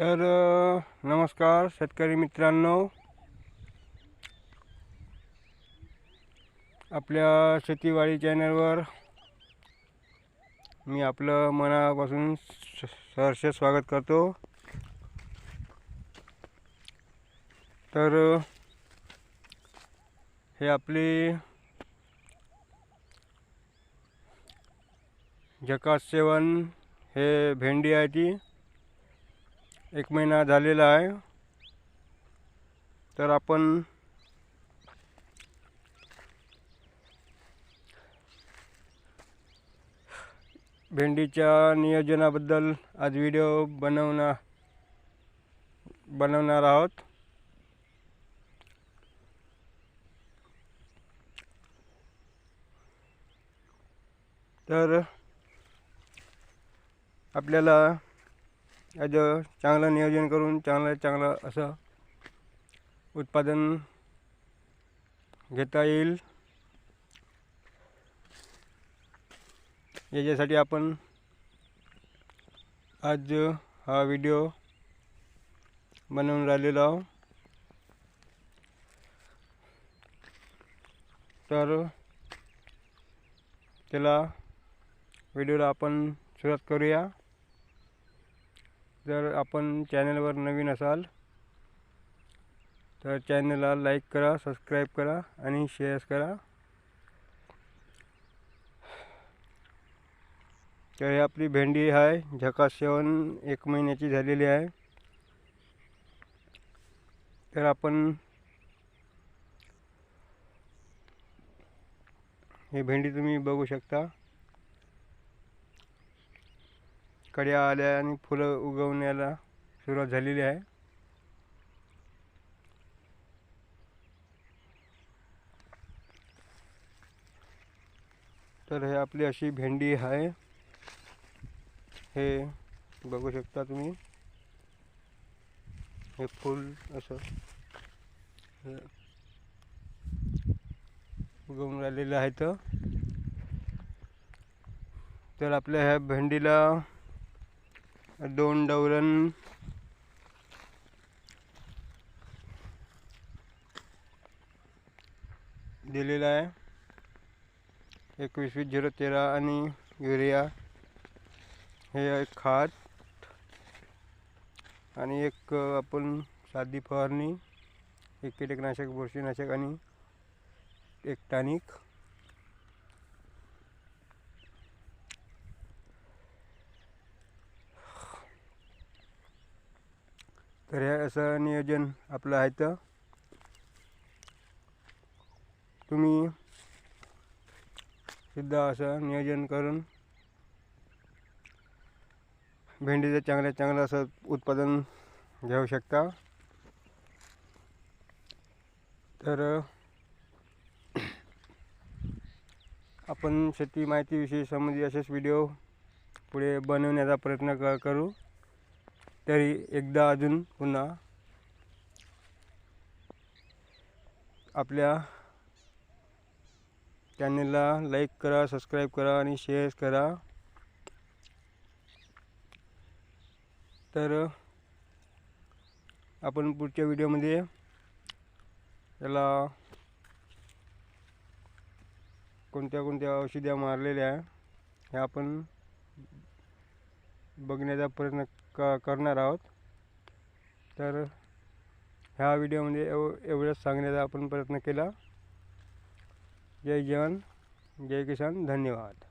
तर नमस्कार शेतकरी मित्रांनो. आपल्या शेतीवाडी चॅनलवर मी आपलं मनापासून सहर्ष स्वागत करतो. तर हे आपली जकास सेवन हे भेंडी आहे ती. एक महिना झालेला आहे. तर आपण भेंडीच्या नियोजनाबद्दल आज व्हिडिओ बनवणार बनवणार आहोत. तर आपल्याला याचं चांगलं नियोजन करून चांगलं चांगलं असं उत्पादन घेता येईल. याच्यासाठी आपण आज हा व्हिडिओ बनवून राहिलेलो आहो तर त्याला व्हिडिओला आपण सुरुवात करूया. जर आपण चॅनलवर नवीन असाल तर चॅनलला लाईक करा सबस्क्राईब करा आणि शेअर करा. तर ही आपली भेंडी आहे झकास सेवन एक महिन्याची झालेली आहे. तर आपण ही भेंडी तुम्ही बघू शकता. कड्या आल्या आणि फुलं उगवण्याला सुरुवात झालेली आहे. तर हे आपली अशी भेंडी आहे. हे बघू शकता तुम्ही. हे फूल असं उगवून राहिलेलं आहे तर तर आपल्या ह्या भेंडीला दोन डवरण दिलेला आहे. एकवीस वीस झिरो तेरा आणि युरिया. हे एक खाद आणि एक आपण साधी फवारणी. एक कीटकनाशक बुरशीनाशक आणि एक टॅनिक. तर हे असं नियोजन आपलं आहे तर. तुम्ही सुद्धा असं नियोजन करून भेंडीचं चांगल्या चांगलं असं उत्पादन घेऊ शकता. तर आपण शेती माहितीविषयी संबंधित असेच व्हिडिओ पुढे बनवण्याचा प्रयत्न क करू. तरी एकदा अजून पुन्हा आपल्या चॅनलला लाईक करा सबस्क्राईब करा आणि शेअर करा. तर आपण पुढच्या व्हिडिओमध्ये त्याला कोणत्या कोणत्या औषध्या मारलेल्या आहे हे आपण बघण्याचा प्रयत्न क करणार आहोत. तर ह्या व्हिडिओमध्ये एव एवढंच सांगण्याचा आपण प्रयत्न केला. जय जवान जय किसान धन्यवाद.